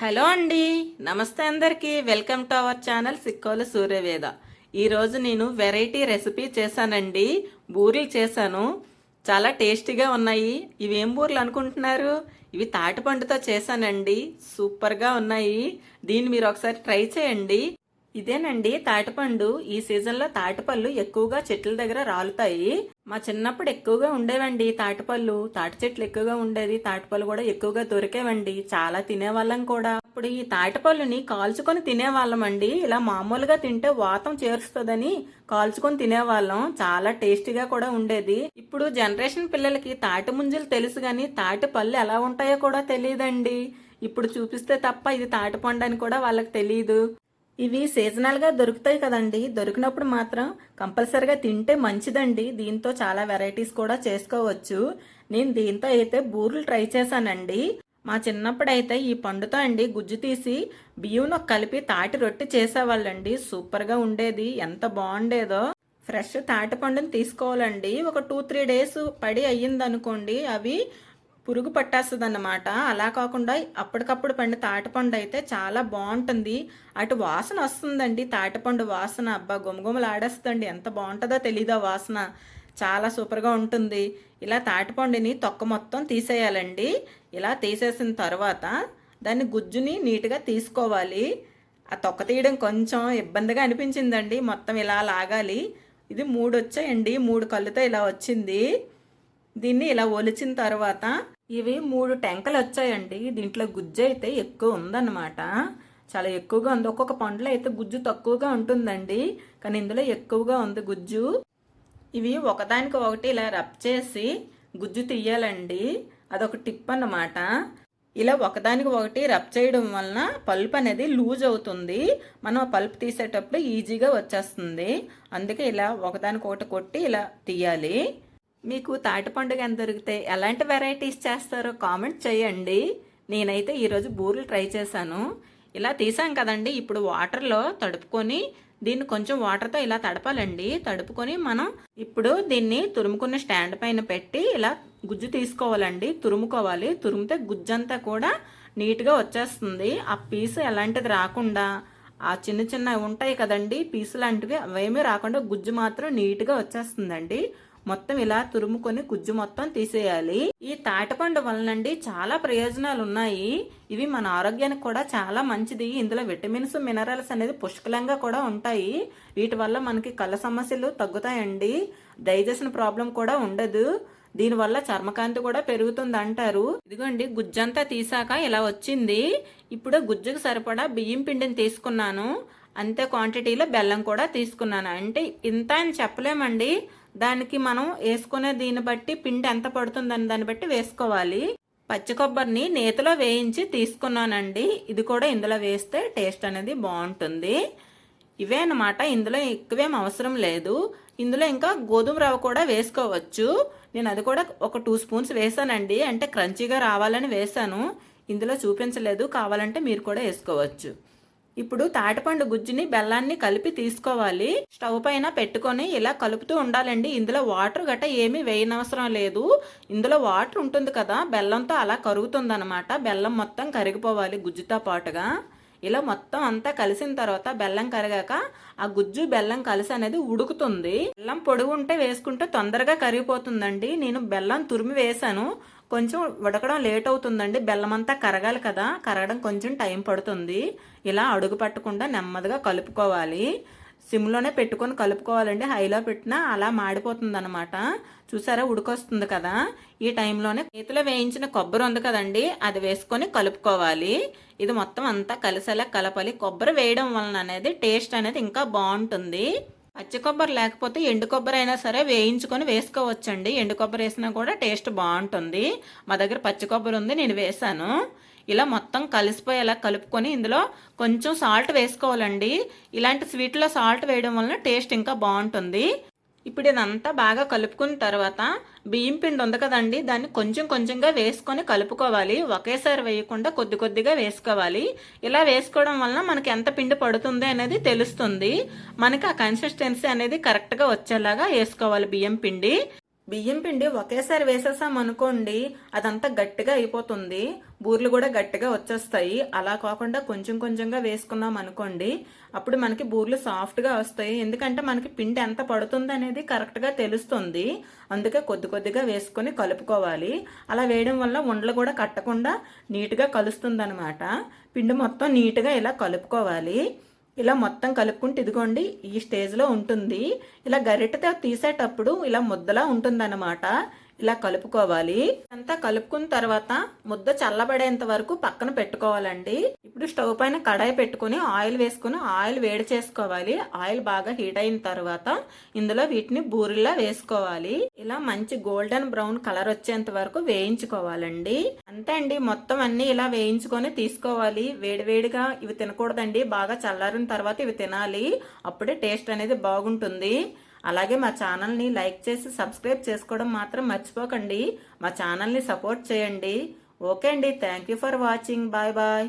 Hello అండి. నమస్తే అందరికీ. Welcome to our channel Sikkola Suryaveda. ఈరోజు నేను వెరైటీ రెసిపీ చేశానండి. బూరెలు చేశాను. చాలా టేస్టీగా ఉన్నాయి. ఇవేం బూరెలు అనుకుంటున్నారు? ఇవి తాటిపండుతో చేశానండి. సూపర్గా ఉన్నాయి. దీన్ని మీరు ఒకసారి ట్రై చేయండి. ఇదేనండి తాటిపండు. ఈ సీజన్లో తాటిపళ్ళు ఎక్కువగా చెట్ల దగ్గర రాలుతాయి. మా చిన్నప్పుడు ఎక్కువగా ఉండేవండి తాటిపళ్ళు. తాటి చెట్లు ఎక్కువగా ఉండేది. తాటిపళ్ళు కూడా ఎక్కువగా దొరికేవండి. చాలా తినేవాళ్ళం కూడా. అప్పుడు ఈ తాటిపళ్ళుని కాల్చుకొని తినేవాళ్ళం అండి. ఇలా మామూలుగా తింటే వాతం చేరుస్తుందని కాల్చుకొని తినేవాళ్ళం. చాలా టేస్టీగా కూడా ఉండేది. ఇప్పుడు జనరేషన్ పిల్లలకి తాటి ముంజలు తెలుసు కానీ తాటి పళ్ళు ఎలా ఉంటాయో కూడా తెలియదండి. ఇప్పుడు చూపిస్తే తప్ప ఇది తాటిపండు అని కూడా వాళ్ళకి తెలియదు ఇవి సీజనల్గా దొరుకుతాయి కదండి. దొరికినప్పుడు మాత్రం కంపల్సరిగా తింటే మంచిదండి. దీంతో చాలా వెరైటీస్ కూడా చేసుకోవచ్చు. నేను దీంతో అయితే బూరెలు ట్రై చేశానండి. మా చిన్నప్పుడు అయితే ఈ పండుతో అండి గుజ్జు తీసి బియ్యం కలిపి తాటి రొట్టె చేసేవాళ్ళండి. సూపర్గా ఉండేది. ఎంత బాగుండేదో. ఫ్రెష్ తాటి పండుని తీసుకోవాలండి. ఒక టూ త్రీ డేస్ పడి అయ్యిందనుకోండి అవి పురుగు పట్టేస్తుంది అన్నమాట అలా కాకుండా అప్పటికప్పుడు పండు తాటిపండు అయితే చాలా బాగుంటుంది. అటు వాసన వస్తుందండి. తాటిపండు వాసన అబ్బా గుమగుమలు ఆడేస్తుందండి ఎంత బాగుంటుందో తెలీదో వాసన. చాలా సూపర్గా ఉంటుంది. ఇలా తాటిపండుని తొక్క మొత్తం తీసేయాలండి. ఇలా తీసేసిన తర్వాత దాన్ని గుజ్జుని నీట్గా తీసుకోవాలి. ఆ తొక్క తీయడం కొంచెం ఇబ్బందిగా అనిపించిందండి. మొత్తం ఇలా లాగాలి. ఇది మూడు వచ్చాయండి మూడు కళ్ళుతో ఇలా వచ్చింది. దీన్ని ఇలా ఒలిచిన తర్వాత ఇవి మూడు టెంకలు వచ్చాయండి దీంట్లో గుజ్జు అయితే ఎక్కువ ఉందన్నమాట. చాలా ఎక్కువగా ఉంది. ఒక్కొక్క పండులో అయితే గుజ్జు తక్కువగా ఉంటుందండి. కానీ ఇందులో ఎక్కువగా ఉంది గుజ్జు. ఇవి ఒకదానికి ఒకటి ఇలా రబ్ చేసి గుజ్జు తీయాలండి. అదొక టిప్ అన్నమాట. ఇలా ఒకదానికి ఒకటి రబ్ చేయడం వలన పల్ప్ అనేది లూజ్ అవుతుంది. మనం పల్ప్ తీసేటప్పుడు ఈజీగా వచ్చేస్తుంది. అందుకే ఇలా ఒకదానికి ఒకటి కొట్టి ఇలా తీయాలి. మీకు తాటి పండుగ ఎంత దొరికితే ఎలాంటి వెరైటీస్ చేస్తారో కామెంట్ చేయండి. నేనైతే ఈరోజు బూరెలు ట్రై చేశాను. ఇలా తీసాం కదండి. ఇప్పుడు వాటర్లో తడుపుకొని దీన్ని కొంచెం వాటర్తో ఇలా తడపాలండి. తడుపుకొని మనం ఇప్పుడు దీన్ని తురుముకున్న స్టాండ్ పైన పెట్టి ఇలా గుజ్జు తీసుకోవాలండి. తురుముకోవాలి. తురిమితే గుజ్జంతా కూడా నీట్గా వచ్చేస్తుంది. ఆ పీసు ఎలాంటిది రాకుండా ఆ చిన్న చిన్న ఉంటాయి కదండి పీసు లాంటివి అవేమీ రాకుండా గుజ్జు మాత్రం నీట్గా వచ్చేస్తుందండి. మొత్తం ఇలా తురుముకొని గుజ్జు మొత్తం తీసేయాలి. ఈ తాటిపండు వలనండి చాలా ప్రయోజనాలు ఉన్నాయి ఇవి మన ఆరోగ్యానికి కూడా చాలా మంచిది. ఇందులో విటమిన్స్ మినరల్స్ అనేది పుష్కలంగా కూడా ఉంటాయి. వీటి వల్ల మనకి కళ్ళ సమస్యలు తగ్గుతాయండి. డైజెషన్ ప్రాబ్లం కూడా ఉండదు. దీనివల్ల చర్మకాంతి కూడా పెరుగుతుంది అంటారు ఇదిగోండి గుజ్జంతా తీసాక ఇలా వచ్చింది. ఇప్పుడు గుజ్జుకు సరిపడా బియ్యం పిండిని తీసుకున్నాను. అంతే క్వాంటిటీలో బెల్లం కూడా తీసుకున్నాను. అంటే ఇంత అని చెప్పలేమండి. దానికి మనం వేసుకునే దీన్ని బట్టి పిండి ఎంత పడుతుందని దాన్ని బట్టి వేసుకోవాలి. పచ్చి కొబ్బరిని నేతిలో వేయించి తీసుకున్నానండి. ఇది కూడా ఇందులో వేస్తే టేస్ట్ అనేది బాగుంటుంది. ఇవే అనమాట ఇందులో ఎక్కువేం అవసరం లేదు. ఇందులో ఇంకా గోధుమ రవ్వ కూడా వేసుకోవచ్చు. నేను అది కూడా ఒక టూ స్పూన్స్ వేసానండి. అంటే క్రంచీగా రావాలని వేసాను. ఇందులో చూపించలేదు. కావాలంటే మీరు కూడా వేసుకోవచ్చు. ఇప్పుడు తాటిపండు గుజ్జుని బెల్లాన్ని కలిపి తీసుకోవాలి. స్టవ్ పైన పెట్టుకొని ఇలా కలుపుతూ ఉండాలండి. ఇందులో వాటర్ గట్ట ఏమీ వేయనవసరం లేదు. ఇందులో వాటర్ ఉంటుంది కదా బెల్లంతో అలా కరుగుతుంది అనమాట బెల్లం మొత్తం కరిగిపోవాలి గుజ్జుతో పాటుగా. ఇలా మొత్తం అంతా కలిసిన తర్వాత బెల్లం కరిగాక ఆ గుజ్జు బెల్లం కలిసి అనేది ఉడుకుతుంది. బెల్లం పొడుగు ఉంటే వేసుకుంటే తొందరగా కరిగిపోతుందండి. నేను బెల్లం తురిమి వేసాను కొంచెం ఉడకడం లేట్ అవుతుందండి. బెల్లం అంతా కరగాలి కదా. కరగడం కొంచెం టైం పడుతుంది. ఇలా అడుగు పట్టకుండా నెమ్మదిగా కలుపుకోవాలి. సిమ్లోనే పెట్టుకొని కలుపుకోవాలండి. హైలో పెట్టినా అలా మాడిపోతుంది అనమాట చూసారా? ఉడికొస్తుంది కదా. ఈ టైంలోనే చేతిలో వేయించిన కొబ్బరి ఉంది కదండి. అది వేసుకొని కలుపుకోవాలి. ఇది మొత్తం అంతా కలిసేలా కలపాలి. కొబ్బరి వేయడం వలన అనేది టేస్ట్ అనేది ఇంకా బాగుంటుంది. పచ్చి కొబ్బరి లేకపోతే ఎండు కొబ్బరి అయినా సరే వేయించుకొని వేసుకోవచ్చండి. ఎండు కొబ్బరి వేసినా కూడా టేస్ట్ బాగుంటుంది. మా దగ్గర పచ్చి కొబ్బరి ఉంది నేను వేసాను ఇలా మొత్తం కలిసిపోయేలా కలుపుకొని ఇందులో కొంచెం సాల్ట్ వేసుకోవాలండి. ఇలాంటి స్వీట్లో సాల్ట్ వేయడం వలన టేస్ట్ ఇంకా బాగుంటుంది. ఇప్పుడు ఇదంతా బాగా కలుపుకున్న తర్వాత బియ్యం పిండి ఉంది కదండి దాన్ని కొంచెం కొంచెంగా వేసుకొని కలుపుకోవాలి. ఒకేసారి వేయకుండా కొద్ది కొద్దిగా వేసుకోవాలి. ఇలా వేసుకోవడం వలన మనకి ఎంత పిండి పడుతుంది అనేది తెలుస్తుంది. మనకి ఆ కన్సిస్టెన్సీ అనేది కరెక్ట్గా వచ్చేలాగా వేసుకోవాలి బియ్యం పిండి. బియ్యం పిండి ఒకేసారి వేసేసాం అనుకోండి అదంతా గట్టిగా అయిపోతుంది. బూర్లు కూడా గట్టిగా వచ్చేస్తాయి. అలా కాకుండా కొంచెం కొంచెంగా వేసుకున్నాం అనుకోండి అప్పుడు మనకి బూర్లు సాఫ్ట్గా వస్తాయి. ఎందుకంటే మనకి పిండి ఎంత పడుతుంది అనేది కరెక్ట్గా తెలుస్తుంది. అందుకే కొద్ది కొద్దిగా వేసుకొని కలుపుకోవాలి. అలా వేయడం వల్ల ఉండలు కూడా కట్టకుండా నీట్గా కలుస్తుంది పిండి మొత్తం నీట్గా ఇలా కలుపుకోవాలి. ఇలా మొత్తం కలుపుకుంటే ఇదిగోండి ఈ స్టేజ్లో ఉంటుంది. ఇలా గరిటతో తీసేటప్పుడు ఇలా ముద్దలా ఉంటుందన్నమాట. ఇలా కలుపుకోవాలి. అంతా కలుపుకున్న తర్వాత ముద్ద చల్లబడేంత వరకు పక్కన పెట్టుకోవాలండి. ఇప్పుడు స్టవ్ పైన కడాయి పెట్టుకుని ఆయిల్ వేసుకుని ఆయిల్ వేడి చేసుకోవాలి. ఆయిల్ బాగా హీట్ అయిన తర్వాత ఇందులో వీటిని బూరిలా వేసుకోవాలి. ఇలా మంచి గోల్డెన్ బ్రౌన్ కలర్ వచ్చేంత వరకు వేయించుకోవాలండి. అంతే అండి మొత్తం అన్ని ఇలా వేయించుకొని తీసుకోవాలి. వేడివేడిగా ఇవి తినకూడదండి. బాగా చల్లారిన తర్వాత ఇవి తినాలి. అప్పుడే టేస్ట్ అనేది బాగుంటుంది. అలాగే మా ఛానల్ని లైక్ చేసి సబ్స్క్రైబ్ చేసుకోవడం మాత్రం మర్చిపోకండి. మా ఛానల్ని సపోర్ట్ చేయండి. ఓకే అండి. Thank you for watching. Bye bye.